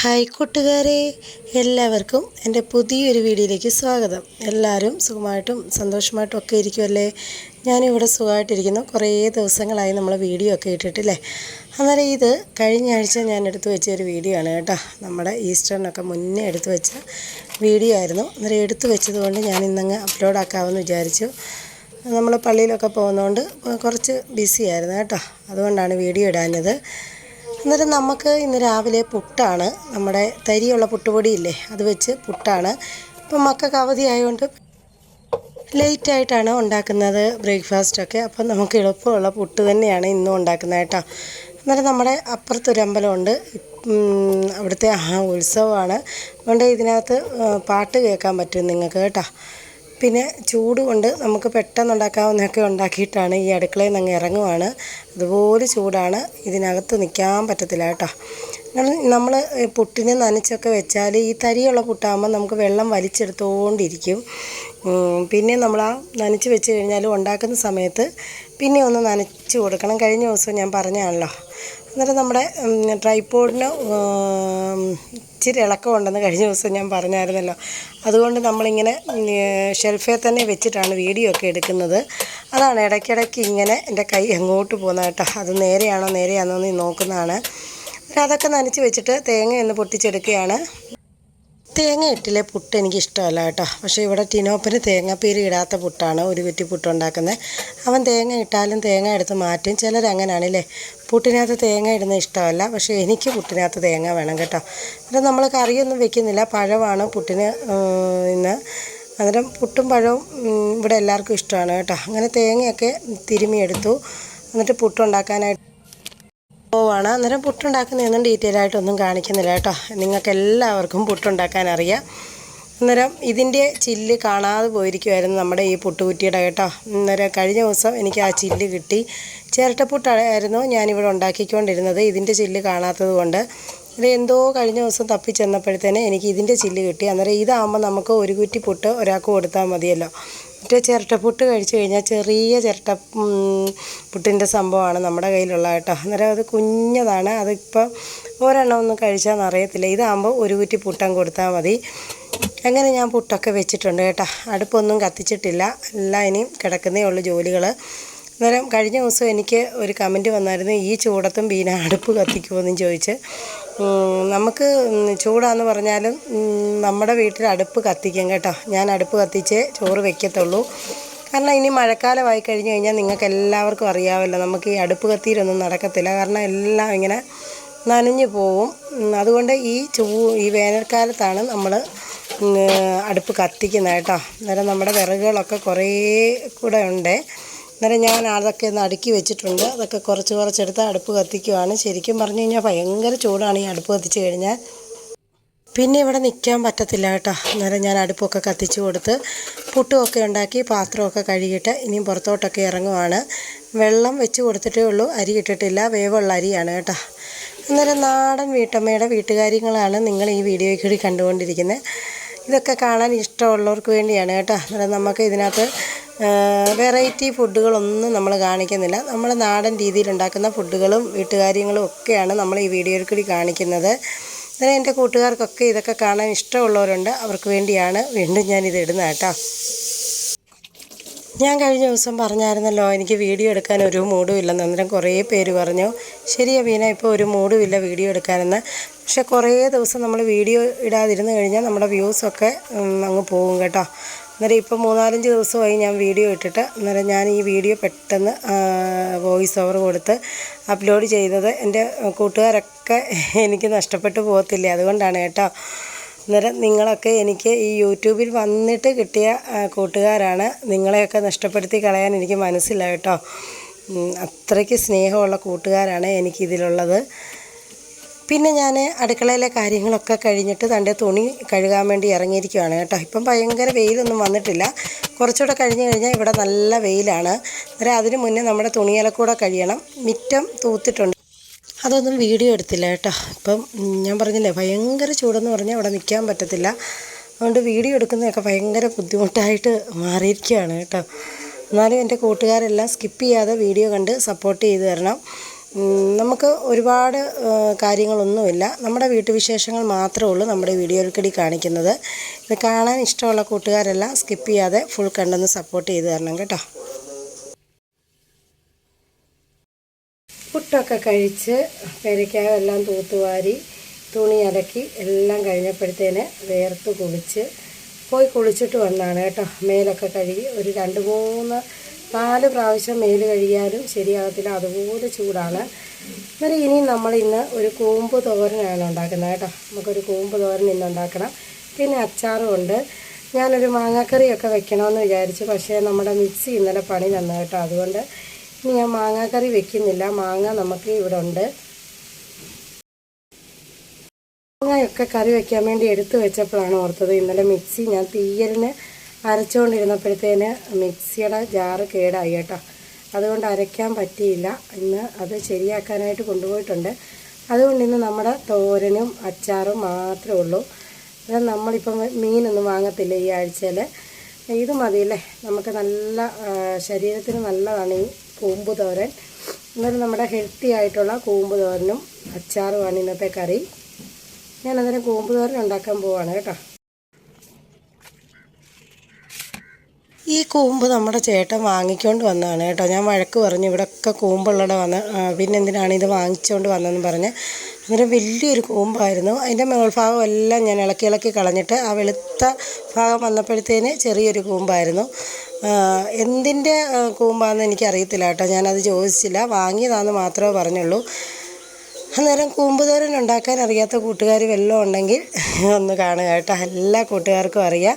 Hi കൂട്ടുകാരെ എല്ലാവർക്കും എന്റെ പുതിയൊരു വീഡിയോയിലേക്ക് സ്വാഗതം. എല്ലാവരും സുഖമായിട്ടും സന്തോഷമായിട്ടും ഒക്കെ ഇരിക്കുമല്ലേ ഞാനിവിടെ സുഖമായിട്ടിരിക്കുന്നു. കുറേ ദിവസങ്ങളായി നമ്മൾ വീഡിയോ ഒക്കെ ഇട്ടിട്ടില്ലേ? അന്നേരം ഇത് കഴിഞ്ഞ ആഴ്ച ഞാൻ എടുത്തു വെച്ച ഒരു വീഡിയോ ആണ് കേട്ടോ. നമ്മുടെ ഈസ്റ്ററിനൊക്കെ മുന്നേ എടുത്തു വെച്ച വീഡിയോ ആയിരുന്നു. അന്നേരം എടുത്തു വെച്ചതുകൊണ്ട് ഞാൻ ഇന്നങ്ങ് അപ്ലോഡ് ആക്കാമെന്ന് വിചാരിച്ചു. നമ്മൾ പള്ളിയിലൊക്കെ പോകുന്നതുകൊണ്ട് കുറച്ച് ബിസി ആയിരുന്നു കേട്ടോ. അതുകൊണ്ടാണ് വീഡിയോ ഇടാഞ്ഞത്. അന്നേരം നമുക്ക് ഇന്ന് രാവിലെ പുട്ടാണ്. നമ്മുടെ തരിയുള്ള പുട്ടുപൊടിയില്ലേ അത് വെച്ച് പുട്ടാണ്. ഇപ്പം മക്കൾക്ക് അവധി ആയതുകൊണ്ട് ലേറ്റായിട്ടാണ് ഉണ്ടാക്കുന്നത് ബ്രേക്ക്ഫാസ്റ്റൊക്കെ അപ്പം നമുക്ക് എളുപ്പമുള്ള പുട്ട് തന്നെയാണ് ഇന്നും ഉണ്ടാക്കുന്നത് കേട്ടോ. അന്നേരം നമ്മുടെ അപ്പുറത്തൊരു അമ്പലമുണ്ട് അവിടുത്തെ ആ ഉത്സവമാണ്. അതുകൊണ്ട് ഇതിനകത്ത് പാട്ട് കേൾക്കാൻ പറ്റും നിങ്ങൾക്ക് കേട്ടോ. പിന്നെ ചൂട് കൊണ്ട് നമുക്ക് പെട്ടെന്ന് ഉണ്ടാക്കാവുന്നതൊക്കെ ഉണ്ടാക്കിയിട്ടാണ് ഈ അടുക്കളയിൽ നിന്ന് ഇറങ്ങുവാണ്. അതുപോലെ ചൂടാണ്. ഇതിനകത്ത് നിൽക്കാൻ പറ്റത്തില്ല കേട്ടോ. നമ്മൾ പുട്ടിനെ നനച്ചൊക്കെ വെച്ചാൽ ഈ തരിയുള്ള പുട്ടാകുമ്പോൾ നമുക്ക് വെള്ളം വലിച്ചെടുത്തുകൊണ്ടിരിക്കും പിന്നെ നമ്മൾ ആ നനച്ച് വെച്ച് കഴിഞ്ഞാൽ ഉണ്ടാക്കുന്ന സമയത്ത് പിന്നെ ഒന്ന് നനച്ച് കൊടുക്കണം. കഴിഞ്ഞ ദിവസം ഞാൻ പറഞ്ഞാണല്ലോ അന്നേരം നമ്മുടെ ട്രൈപ്പോഡിന് ഇച്ചിരി ഇളക്കം ഉണ്ടെന്ന് കഴിഞ്ഞ ദിവസം ഞാൻ പറഞ്ഞായിരുന്നല്ലോ. അതുകൊണ്ട് നമ്മളിങ്ങനെ ഷെൽഫേ തന്നെ വെച്ചിട്ടാണ് വീഡിയോ ഒക്കെ എടുക്കുന്നത്. അതാണ് ഇടയ്ക്കിടയ്ക്ക് ഇങ്ങനെ എന്റെ കൈ എങ്ങോട്ട് പോകുന്ന കേട്ടോ. അത് നേരെയാണോ നേരെയാണോ എന്ന് നോക്കുന്നതാണ്. അതൊക്കെ നനച്ച് വെച്ചിട്ട് തേങ്ങ ഒന്ന് പൊട്ടിച്ചെടുക്കുകയാണ്. തേങ്ങ ഇട്ടിലെ പുട്ട് എനിക്ക് ഇഷ്ടമല്ല കേട്ടോ. പക്ഷേ ഇവിടെ ടിനോപ്പിന് തേങ്ങാപ്പീര് ഇടാത്ത പുട്ടാണ് ഒരു കുറ്റി പുട്ടുണ്ടാക്കുന്നത്. അവൻ തേങ്ങ ഇട്ടാലും തേങ്ങ എടുത്ത് മാറ്റും. ചിലരങ്ങനാണല്ലേ പുട്ടിനകത്ത് തേങ്ങ ഇടുന്ന ഇഷ്ടമല്ല. പക്ഷേ എനിക്ക് പുട്ടിനകത്ത് തേങ്ങ വേണം കേട്ടോ. എന്നിട്ട് നമ്മൾ കറിയൊന്നും വെക്കുന്നില്ല. പഴമാണ് പുട്ടിന് ഇന്ന്. അന്നേരം പുട്ടും പഴവും ഇവിടെ എല്ലാവർക്കും ഇഷ്ടമാണ് കേട്ടോ. അങ്ങനെ തേങ്ങയൊക്കെ തിരുമിയെടുത്തു എന്നിട്ട് പുട്ടുണ്ടാക്കാനായിട്ട് പോവാണ്. അന്നേരം പുട്ടുണ്ടാക്കുന്നതൊന്നും ഡീറ്റെയിൽ ആയിട്ടൊന്നും കാണിക്കുന്നില്ല കേട്ടോ. നിങ്ങൾക്ക് എല്ലാവർക്കും പുട്ടുണ്ടാക്കാൻ അറിയാം. അന്നേരം ഇതിന്റെ ചില്ല് കാണാതെ പോയിരിക്കുമായിരുന്നു നമ്മുടെ ഈ പുട്ടുകുറ്റിയുടെ കേട്ടോ. അന്നേരം കഴിഞ്ഞ ദിവസം എനിക്ക് ആ ചില്ല് കിട്ടി. ചിരട്ടപ്പുട്ടായിരുന്നു ഞാനിവിടെ ഉണ്ടാക്കിക്കൊണ്ടിരുന്നത്. ഇതിന്റെ ചില്ല് കാണാത്തത് കൊണ്ട് ഇത് എന്തോ കഴിഞ്ഞ ദിവസം തപ്പി എനിക്ക് ഇതിന്റെ ചില്ല് കിട്ടി. അന്നേരം ഇതാകുമ്പോൾ നമുക്ക് ഒരു കുറ്റി പുട്ട് ഒരാൾക്ക് കൊടുത്താൽ മതിയല്ലോ. മറ്റേ ചിരട്ടപ്പുട്ട് കഴിച്ചു കഴിഞ്ഞാൽ ചെറിയ ചിരട്ട പുട്ടിന്റെ സംഭവമാണ് നമ്മുടെ കയ്യിലുള്ള കേട്ടോ. അന്നേരം അത് കുഞ്ഞതാണ്. അതിപ്പോൾ ഒരെണ്ണം ഒന്നും കഴിച്ചാൽ അറിയത്തില്ല. ഇതാകുമ്പോൾ ഒരു കുറ്റി പുട്ടം കൊടുത്താൽ മതി. അങ്ങനെ ഞാൻ പുട്ടൊക്കെ വെച്ചിട്ടുണ്ട് കേട്ടോ. അടുപ്പൊന്നും കത്തിച്ചിട്ടില്ല. എല്ലാം ഇനിയും കിടക്കുന്നേ ഉള്ളൂ ജോലികൾ അന്നേരം കഴിഞ്ഞ ദിവസം എനിക്ക് ഒരു കമന്റ് വന്നായിരുന്നു ഈ ചൂടത്തും ബീന അടുപ്പ് കത്തിക്കുമോ എന്നും ചോദിച്ച്. നമുക്ക് ചൂടാന്ന് പറഞ്ഞാലും നമ്മുടെ വീട്ടിൽ അടുപ്പ് കത്തിക്കും കേട്ടോ. ഞാൻ അടുപ്പ് കത്തിച്ചേ ചോറ് വെക്കത്തുള്ളൂ. കാരണം ഇനി മഴക്കാലമായി കഴിഞ്ഞ് കഴിഞ്ഞാൽ നിങ്ങൾക്ക് എല്ലാവർക്കും അറിയാമല്ലോ നമുക്ക് ഈ അടുപ്പ് കത്തിയിലൊന്നും നടക്കത്തില്ല. കാരണം എല്ലാം ഇങ്ങനെ നനഞ്ഞു പോവും. അതുകൊണ്ട് ഈ ചൂ ഈ വേനൽക്കാലത്താണ് നമ്മൾ അടുപ്പ് കത്തിക്കുന്നത് കേട്ടോ. അന്നേരം നമ്മുടെ വിറകുകളൊക്കെ കുറേ കൂടെ ഉണ്ട്. അന്നേരം ഞാൻ അതൊക്കെ ഒന്ന് അടുക്കി വെച്ചിട്ടുണ്ട്. അതൊക്കെ കുറച്ച് കുറച്ചെടുത്ത് അടുപ്പ് കത്തിക്കുവാണ്. ശരിക്കും പറഞ്ഞു കഴിഞ്ഞാൽ ഭയങ്കര ചൂടാണ് ഈ അടുപ്പ് കത്തിച്ച് കഴിഞ്ഞാൽ. പിന്നെ ഇവിടെ നിൽക്കാൻ പറ്റത്തില്ല കേട്ടോ. അന്നേരം ഞാൻ അടുപ്പൊക്കെ കത്തിച്ച് കൊടുത്ത് പുട്ടുമൊക്കെ ഉണ്ടാക്കി പാത്രമൊക്കെ കഴുകിയിട്ട് ഇനിയും പുറത്തോട്ടൊക്കെ ഇറങ്ങുവാണ്. വെള്ളം വെച്ച് കൊടുത്തിട്ടേ ഉള്ളൂ. അരി ഇട്ടിട്ടില്ല. വേവുള്ള അരിയാണ് കേട്ടോ. അന്നേരം നാടൻ വീട്ടമ്മയുടെ വീട്ടുകാര്യങ്ങളാണ് നിങ്ങൾ ഈ വീഡിയോ കൂടി കണ്ടുകൊണ്ടിരിക്കുന്നത്. ഇതൊക്കെ കാണാൻ ഇഷ്ടമുള്ളവർക്ക് വേണ്ടിയാണ് കേട്ടോ. അന്നേരം നമുക്ക് ഇതിനകത്ത് വെറൈറ്റി ഫുഡുകളൊന്നും നമ്മൾ കാണിക്കുന്നില്ല. നമ്മൾ നാടൻ രീതിയിൽ ഉണ്ടാക്കുന്ന ഫുഡുകളും വീട്ടുകാര്യങ്ങളും ഒക്കെയാണ് നമ്മൾ ഈ വീഡിയോയിൽ കൂടി കാണിക്കുന്നത്. അന്നേരം എന്റെ കൂട്ടുകാർക്കൊക്കെ ഇതൊക്കെ കാണാൻ ഇഷ്ടമുള്ളവരുണ്ട്. അവർക്ക് വേണ്ടിയാണ് വീണ്ടും ഞാനിത് ഇടുന്നത് കേട്ടോ. ഞാൻ കഴിഞ്ഞ ദിവസം പറഞ്ഞായിരുന്നല്ലോ എനിക്ക് വീഡിയോ എടുക്കാൻ ഒരു മൂഡും ഇല്ലെന്ന്. അന്നേരം കുറേ പേര് പറഞ്ഞു ശരിയാ വീന ഇപ്പോൾ ഒരു മൂഡും ഇല്ല വീഡിയോ എടുക്കാനെന്ന്. പക്ഷേ കുറേ ദിവസം നമ്മൾ വീഡിയോ ഇടാതിരുന്ന് കഴിഞ്ഞാൽ നമ്മുടെ വ്യൂസൊക്കെ അങ്ങ് പോകും കേട്ടോ. അന്നേരം ഇപ്പം മൂന്നാലഞ്ച് ദിവസമായി ഞാൻ വീഡിയോ ഇട്ടിട്ട് അന്നേരം ഞാൻ ഈ വീഡിയോ പെട്ടെന്ന് വോയിസ് ഓവർ കൊടുത്ത് അപ്ലോഡ് ചെയ്തത് എന്റെ കൂട്ടുകാരൊക്കെ എനിക്ക് നഷ്ടപ്പെട്ടു പോകത്തില്ല? അതുകൊണ്ടാണ് കേട്ടോ. അന്നേരം നിങ്ങളൊക്കെ എനിക്ക് ഈ യൂട്യൂബിൽ വന്നിട്ട് കിട്ടിയ കൂട്ടുകാരാണ്. നിങ്ങളെയൊക്കെ നഷ്ടപ്പെടുത്തി കളയാൻ എനിക്ക് മനസ്സില്ല കേട്ടോ. അത്രയ്ക്ക് സ്നേഹമുള്ള കൂട്ടുകാരാണ് എനിക്കിതിലുള്ളത്. പിന്നെ ഞാൻ അടുക്കളയിലെ കാര്യങ്ങളൊക്കെ കഴിഞ്ഞിട്ട് തന്റെ തുണി കഴുകാൻ വേണ്ടി ഇറങ്ങിയിരിക്കുകയാണ് കേട്ടോ. ഇപ്പം ഭയങ്കര വെയിലൊന്നും വന്നിട്ടില്ല. കുറച്ചുകൂടെ കഴിഞ്ഞ് കഴിഞ്ഞാൽ ഇവിടെ നല്ല വെയിലാണ്. അന്നേരം അതിന് മുന്നേ നമ്മുടെ തുണിയിലക്കൂടെ കഴിയണം. മിറ്റം തൂത്തിട്ടുണ്ട്. അതൊന്നും വീഡിയോ എടുത്തില്ല കേട്ടോ. ഇപ്പം ഞാൻ പറഞ്ഞില്ലേ ഭയങ്കര ചൂടെന്ന് പറഞ്ഞാൽ അവിടെ നിൽക്കാൻ പറ്റത്തില്ല. അതുകൊണ്ട് വീഡിയോ എടുക്കുന്നതൊക്കെ ഭയങ്കര ബുദ്ധിമുട്ടായിട്ട് മാറിയിരിക്കുകയാണ് കേട്ടോ. എന്നാലും എന്റെ കൂട്ടുകാരെല്ലാം സ്കിപ്പ് ചെയ്യാതെ വീഡിയോ കണ്ട് സപ്പോർട്ട് ചെയ്തു തരണം. നമുക്ക് ഒരുപാട് കാര്യങ്ങളൊന്നുമില്ല. നമ്മുടെ വീട്ടുവിശേഷങ്ങൾ മാത്രമേ ഉള്ളൂ നമ്മുടെ വീഡിയോയിൽക്കടി കാണിക്കുന്നത്. ഇത് കാണാൻ ഇഷ്ടമുള്ള കൂട്ടുകാരെല്ലാം സ്കിപ്പ് ചെയ്യാതെ ഫുൾ കണ്ടൊന്ന് സപ്പോർട്ട് ചെയ്ത് തരണം കേട്ടോ. പുട്ടൊക്കെ കഴിച്ച് എല്ലാം തൂത്തുവാരി തുണി അലക്കി എല്ലാം കഴിഞ്ഞപ്പോഴത്തേന് വേർത്ത് കുളിച്ച്. പോയി കുളിച്ചിട്ട് വന്നാണ് കേട്ടോ. മേലൊക്കെ കഴുകി ഒരു രണ്ട് മൂന്ന് നാല് പ്രാവശ്യം മേൽ കഴുകിയാലും ശരിയാകത്തില്ല. അതുപോലെ ചൂടാണ്. അന്നേരം ഇനി നമ്മൾ ഇന്ന് ഒരു കൂമ്പ് തോരനാണ് ഉണ്ടാക്കുന്നത് കേട്ടോ. നമുക്കൊരു കൂമ്പ് തോരൻ ഇന്ന് ഉണ്ടാക്കണം. പിന്നെ അച്ചാറും ഉണ്ട്. ഞാനൊരു മാങ്ങാക്കറിയൊക്കെ വെക്കണമെന്ന് വിചാരിച്ചു. പക്ഷേ നമ്മുടെ മിക്സി ഇന്നലെ പണി തന്നു കേട്ടോ. അതുകൊണ്ട് ഇനി ഞാൻ മാങ്ങാക്കറി വെക്കുന്നില്ല. മാങ്ങ നമുക്ക് ഇവിടെ ഉണ്ട്. മാങ്ങയൊക്കെ കറി വെക്കാൻ വേണ്ടി എടുത്തു വെച്ചപ്പോഴാണ് ഓർത്തത്. ഇന്നലെ മിക്സി ഞാൻ തീയലിന് അരച്ചുകൊണ്ടിരുന്നപ്പോഴത്തേന് മിക്സിയുടെ ജാറ് കേടായി കേട്ടോ. അതുകൊണ്ട് അരയ്ക്കാൻ പറ്റിയില്ല. ഇന്ന് അത് ശരിയാക്കാനായിട്ട് കൊണ്ടുപോയിട്ടുണ്ട്. അതുകൊണ്ട് ഇന്ന് നമ്മുടെ തോരനും അച്ചാറും മാത്രമേ ഉള്ളൂ. അത് നമ്മളിപ്പം മീനൊന്നും വാങ്ങത്തില്ല ഈ ആഴ്ചയിൽ. ഇത് മതിയല്ലേ? നമുക്ക് നല്ല ശരീരത്തിന് നല്ലതാണ് ഈ കൂമ്പ് തോരൻ. എന്നാലും നമ്മുടെ ഹെൽത്തി ആയിട്ടുള്ള കൂമ്പ് തോരനും അച്ചാറുമാണ് ഇന്നത്തെ കറി. ഞാൻ അന്നേരം കൂമ്പ് തോരൻ ഉണ്ടാക്കാൻ പോവാണ് കേട്ടോ. കൂമ്പ് നമ്മുടെ ചേട്ടൻ വാങ്ങിക്കൊണ്ട് വന്നതാണ് കേട്ടോ. ഞാൻ വഴക്ക് പറഞ്ഞു ഇവിടെയൊക്കെ കൂമ്പുള്ളവിടെ വന്ന് പിന്നെ എന്തിനാണ് ഇത് വാങ്ങിച്ചുകൊണ്ട് വന്നതെന്ന് പറഞ്ഞ്. അന്നേരം വലിയൊരു കൂമ്പായിരുന്നു. അതിന്റെ മേൾഭാഗം എല്ലാം ഞാൻ ഇളക്കി ഇളക്കി കളഞ്ഞിട്ട് ആ വെളുത്ത ഭാഗം വന്നപ്പോഴത്തേന് ചെറിയൊരു കൂമ്പായിരുന്നു. എന്തിന്റെ കൂമ്പാണെന്ന് എനിക്കറിയത്തില്ല കേട്ടോ. ഞാനത് ചോദിച്ചില്ല. വാങ്ങിയതാണെന്ന് മാത്രമേ പറഞ്ഞുള്ളൂ. അന്നേരം കൂമ്പുതോരൻ ഉണ്ടാക്കാൻ അറിയാത്ത കൂട്ടുകാർ വെള്ളം ഉണ്ടെങ്കിൽ ഒന്ന് കാണുക കേട്ടോ. എല്ലാ കൂട്ടുകാർക്കും അറിയാം.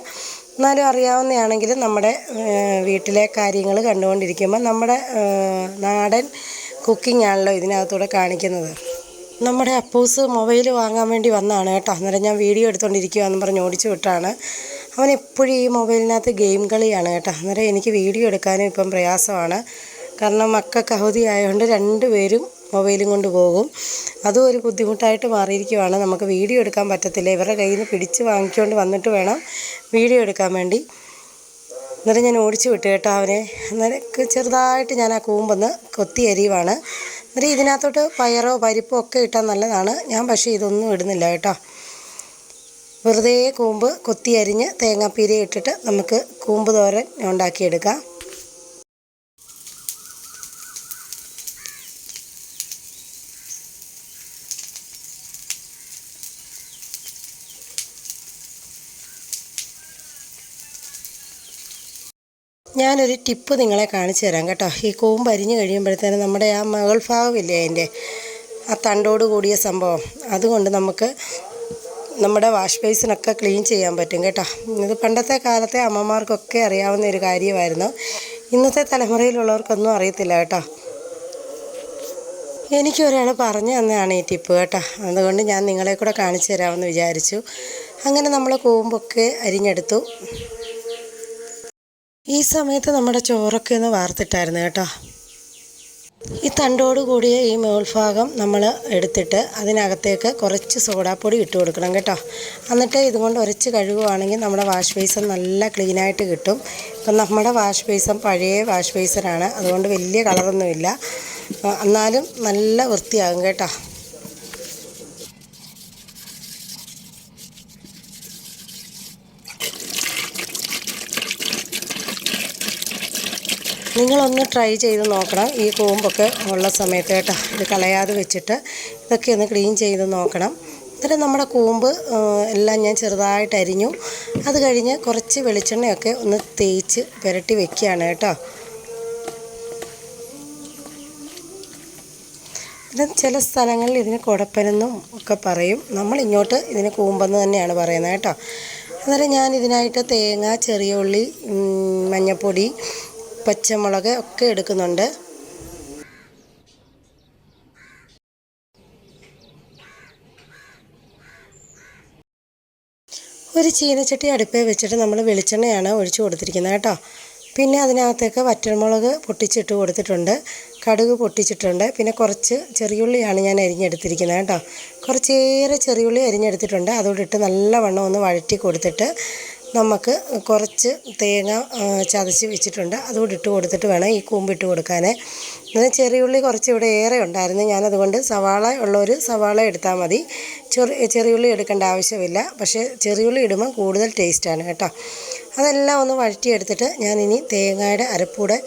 എന്നാലും അറിയാവുന്നതാണെങ്കിൽ നമ്മുടെ വീട്ടിലെ കാര്യങ്ങൾ കണ്ടുകൊണ്ടിരിക്കുമ്പോൾ നമ്മുടെ നാടൻ കുക്കിംഗ് ആണല്ലോ ഇതിനകത്തൂടെ കാണിക്കുന്നത്. നമ്മുടെ അപ്പൂസ് മൊബൈൽ വാങ്ങാൻ വേണ്ടി വന്നതാണ് കേട്ടോ. അന്നേരം ഞാൻ വീഡിയോ എടുത്തുകൊണ്ടിരിക്കുകയെന്ന് പറഞ്ഞ് ഓടിച്ചു വിട്ടാണ്. അവൻ എപ്പോഴും ഈ മൊബൈലിനകത്ത് ഗെയിം കളിയാണ് കേട്ടോ. അന്നേരം എനിക്ക് വീഡിയോ എടുക്കാനും ഇപ്പം പ്രയാസമാണ്. കാരണം മക്കൾക്ക് അവധി ആയതുകൊണ്ട് രണ്ടുപേരും മൊബൈലും കൊണ്ട് പോകും. അതും ഒരു ബുദ്ധിമുട്ടായിട്ട് മാറിയിരിക്കുവാണ്. നമുക്ക് വീഡിയോ എടുക്കാൻ പറ്റത്തില്ല. ഇവരുടെ കയ്യിൽ നിന്ന് പിടിച്ച് വാങ്ങിക്കൊണ്ട് വന്നിട്ട് വേണം വീഡിയോ എടുക്കാൻ വേണ്ടി. എന്നിട്ട് ഞാൻ ഓടിച്ചു വിട്ടു കേട്ടോ അവനെ. അന്നേരം ചെറുതായിട്ട് ഞാൻ ആ കൂമ്പൊന്ന് കൊത്തി അരിയുവാണ് എന്നിട്ട് ഇതിനകത്തോട്ട് പയറോ പരിപ്പോ ഒക്കെ ഇട്ടാൽ നല്ലതാണ്. ഞാൻ പക്ഷേ ഇതൊന്നും ഇടുന്നില്ല കേട്ടോ. വെറുതെ കൂമ്പ് കൊത്തി അരിഞ്ഞ് തേങ്ങാപ്പീര ഇട്ടിട്ട് നമുക്ക് കൂമ്പ് തോരൻ ഉണ്ടാക്കിയെടുക്കാം. ഞാനൊരു ടിപ്പ് നിങ്ങളെ കാണിച്ചു തരാം കേട്ടോ. ഈ കൂമ്പ് അരിഞ്ഞു കഴിയുമ്പോഴത്തേനും നമ്മുടെ ആ മകൾ ഭാഗമില്ലേ അതിന്റെ ആ തണ്ടോട് കൂടിയ സംഭവം. അതുകൊണ്ട് നമുക്ക് നമ്മുടെ വാഷ് ബേസിനൊക്കെ ക്ലീൻ ചെയ്യാൻ പറ്റും കേട്ടോ. ഇത് പണ്ടത്തെ കാലത്തെ അമ്മമാർക്കൊക്കെ അറിയാവുന്ന ഒരു കാര്യമായിരുന്നു. ഇന്നത്തെ തലമുറയിലുള്ളവർക്കൊന്നും അറിയത്തില്ല കേട്ടോ. എനിക്ക് എനിക്കൊരാൾ പറഞ്ഞു തന്നതാണ് ഈ ടിപ്പ് കേട്ടോ. അതുകൊണ്ട് ഞാൻ നിങ്ങളെ കൂടെ കാണിച്ചു തരാമെന്ന് വിചാരിച്ചു. അങ്ങനെ നമ്മൾ കൂമ്പൊക്കെ അരിഞ്ഞെടുത്തു. ഈ സമയത്ത് നമ്മുടെ ചോറൊക്കെ ഒന്ന് വാർത്തിട്ടായിരുന്നു കേട്ടോ. ഈ തണ്ടോട് കൂടിയ ഈ മേൽഭാഗം നമ്മൾ എടുത്തിട്ട് അതിനകത്തേക്ക് കുറച്ച് സോഡാപ്പൊടി ഇട്ട് കൊടുക്കണം കേട്ടോ. എന്നിട്ട് ഇതുകൊണ്ട് ഉരച്ച് കഴുകുവാണെങ്കിൽ നമ്മുടെ വാഷ് ബേസൺ നല്ല ക്ലീനായിട്ട് കിട്ടും. ഇപ്പം നമ്മുടെ വാഷ് ബേസൺ പഴയ വാഷ് ബേസനാണ് അതുകൊണ്ട് വലിയ കളറൊന്നുമില്ല. എന്നാലും നല്ല വൃത്തിയാകും കേട്ടോ. നിങ്ങളൊന്ന് ട്രൈ ചെയ്ത് നോക്കണം. ഈ കൂമ്പൊക്കെ ഉള്ള സമയത്ത് കേട്ടോ. ഇത് കളയാതെ വെച്ചിട്ട് ഇതൊക്കെ ഒന്ന് ക്ലീൻ ചെയ്ത് നോക്കണം. അന്നേരം നമ്മുടെ കൂമ്പ് എല്ലാം ഞാൻ ചെറുതായിട്ട് അരിഞ്ഞു. അത് കഴിഞ്ഞ് കുറച്ച് വെളിച്ചെണ്ണയൊക്കെ ഒന്ന് തേച്ച് പുരട്ടി വെക്കുകയാണ് കേട്ടോ. പിന്നെ ചില സ്ഥലങ്ങളിൽ ഇതിന് കുടപ്പനെന്നും ഒക്കെ പറയും. നമ്മൾ ഇങ്ങോട്ട് ഇതിന് കൂമ്പെന്ന് തന്നെയാണ് പറയുന്നത് കേട്ടോ. അന്നേരം ഞാൻ ഇതിനായിട്ട് തേങ്ങ ചെറിയ ഉള്ളി മഞ്ഞൾപ്പൊടി പച്ചമുളക് ഒക്കെ എടുക്കുന്നുണ്ട്. ഒരു ചീനച്ചട്ടി അടുപ്പേ വെച്ചിട്ട് നമ്മൾ വെളിച്ചെണ്ണയാണ് ഒഴിച്ചു കൊടുത്തിരിക്കുന്നത് കേട്ടോ. പിന്നെ അതിനകത്തേക്ക് വറ്റൽമുളക് പൊട്ടിച്ചിട്ട് കൊടുത്തിട്ടുണ്ട്. കടുക് പൊട്ടിച്ചിട്ടുണ്ട്. പിന്നെ കുറച്ച് ചെറിയുള്ളിയാണ് ഞാൻ അരിഞ്ഞെടുത്തിരിക്കുന്നത് കേട്ടോ. കുറച്ചേറെ ചെറിയുള്ളി അരിഞ്ഞെടുത്തിട്ടുണ്ട്. അതോടിട്ട് നല്ല നല്ലവണ്ണം ഒന്ന് വഴറ്റി കൊടുത്തിട്ട് നമുക്ക് കുറച്ച് തേങ്ങ ചതച്ച് വെച്ചിട്ടുണ്ട്. അതുകൂടി ഇട്ട് കൊടുത്തിട്ട് വേണം ഈ കൂമ്പിട്ട് കൊടുക്കാൻ ചെറിയുള്ളി കുറച്ച് ഇവിടെ ഏറെ ഉണ്ടായിരുന്നു. ഞാനതുകൊണ്ട് സവാള ഉള്ളവർ സവാള എടുത്താൽ മതി. ചെറു ചെറിയുള്ളി എടുക്കേണ്ട ആവശ്യമില്ല. പക്ഷേ ചെറിയുള്ളി ഇടുമ്പോൾ കൂടുതൽ ടേസ്റ്റാണ് കേട്ടോ. അതെല്ലാം ഒന്ന് വഴറ്റിയെടുത്തിട്ട് ഞാനിനി തേങ്ങയുടെ അരപ്പൂടെ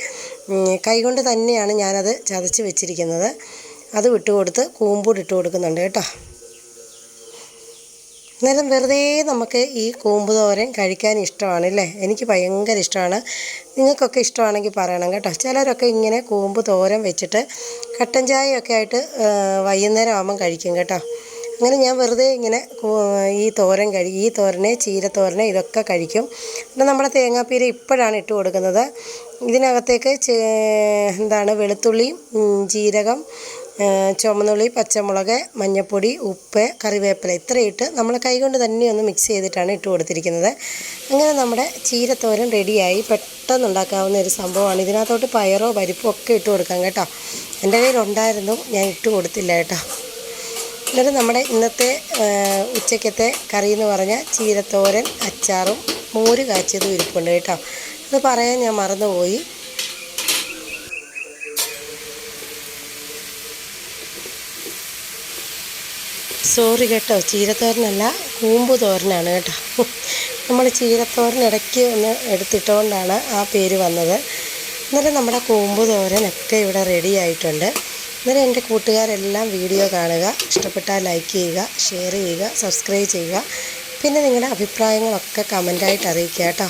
കൈകൊണ്ട് തന്നെയാണ് ഞാനത് ചതച്ച് വെച്ചിരിക്കുന്നത്. അത് വിട്ട് കൊടുത്ത് കൂമ്പൂടി ഇട്ട് കൊടുക്കുന്നുണ്ട് കേട്ടോ. അന്നേരം വെറുതെ നമുക്ക് ഈ കൂമ്പ് തോരൻ കഴിക്കാൻ ഇഷ്ടമാണ് അല്ലേ എനിക്ക് ഭയങ്കര ഇഷ്ടമാണ്. നിങ്ങൾക്കൊക്കെ ഇഷ്ടമാണെങ്കിൽ പറയണം കേട്ടോ. ചിലരൊക്കെ ഇങ്ങനെ കൂമ്പ് തോരൻ വെച്ചിട്ട് കട്ടൻ ചായയൊക്കെ ആയിട്ട് വൈകുന്നേരം ആകുമ്പം കഴിക്കും കേട്ടോ. അങ്ങനെ ഞാൻ വെറുതെ ഇങ്ങനെ ഈ തോരൻ കഴി ഈ തോരനെ ചീരത്തോരനെ ഇതൊക്കെ കഴിക്കും. പിന്നെ നമ്മുടെ തേങ്ങാപ്പീര ഇപ്പോഴാണ് ഇട്ട് കൊടുക്കുന്നത്. ഇതിനകത്തേക്ക് എന്താണ് വെളുത്തുള്ളിയും ജീരകം ചുമന്നുള്ളി പച്ചമുളക് മഞ്ഞൾപ്പൊടി ഉപ്പ് കറിവേപ്പില ഇത്രയിട്ട് നമ്മൾ കൈകൊണ്ട് തന്നെ ഒന്ന് മിക്സ് ചെയ്തിട്ടാണ് ഇട്ട് കൊടുത്തിരിക്കുന്നത്. അങ്ങനെ നമ്മുടെ ചീരത്തോരൻ റെഡിയായി. പെട്ടെന്ന് ഉണ്ടാക്കാവുന്ന ഒരു സംഭവമാണ്. ഇതിനകത്തോട്ട് പയറോ പരിപ്പോ ഒക്കെ ഇട്ട് കൊടുക്കാം കേട്ടോ. എന്റെ കയ്യിലുണ്ടായിരുന്നു ഞാൻ ഇട്ട് കൊടുത്തില്ല കേട്ടോ. എന്നിട്ട് നമ്മുടെ ഇന്നത്തെ ഉച്ചക്കത്തെ കറി എന്ന് പറഞ്ഞാൽ ചീരത്തോരൻ അച്ചാറും മോര് കാച്ചിയതും ഇരിപ്പുണ്ട് കേട്ടോ. അത് പറയാൻ ഞാൻ മറന്നുപോയി. സോറി കേട്ടോ. ചീരത്തോരനല്ല കൂമ്പ് തോരനാണ് കേട്ടോ. നമ്മൾ ചീരത്തോരൻ ഇടയ്ക്ക് ഒന്ന് എടുത്തിട്ടുകൊണ്ടാണ് ആ പേര് വന്നത്. അന്നേരം നമ്മുടെ കൂമ്പ് തോരനൊക്കെ ഇവിടെ റെഡി ആയിട്ടുണ്ട്. അന്നേരം എന്റെ കൂട്ടുകാരെല്ലാം വീഡിയോ കാണുക ഇഷ്ടപ്പെട്ടാൽ ലൈക്ക് ചെയ്യുക ഷെയർ ചെയ്യുക സബ്സ്ക്രൈബ് ചെയ്യുക. പിന്നെ നിങ്ങളുടെ അഭിപ്രായങ്ങളൊക്കെ കമന്റായിട്ട് അറിയിക്കുക കേട്ടോ.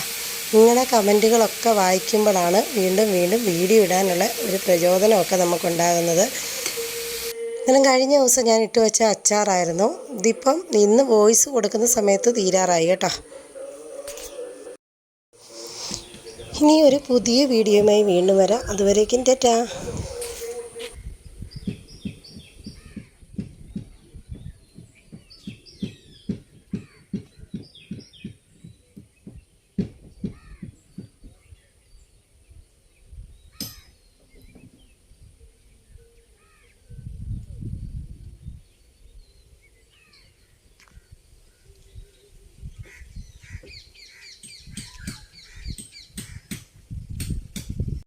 നിങ്ങളുടെ കമന്റുകളൊക്കെ വായിക്കുമ്പോഴാണ് വീണ്ടും വീണ്ടും വീഡിയോ ഇടാനുള്ള ഒരു പ്രചോദനമൊക്കെ നമുക്കുണ്ടാകുന്നത്. എന്നാലും കഴിഞ്ഞ ദിവസം ഞാൻ ഇട്ട് വെച്ച അച്ചാറായിരുന്നു. ഇതിപ്പം ഇന്ന് വോയിസ് കൊടുക്കുന്ന സമയത്ത് തീരാറായി കേട്ടോ. ഇനി ഒരു പുതിയ വീഡിയോയുമായി വീണ്ടും വരാം. അതുവരേക്കും ടാറ്റാ.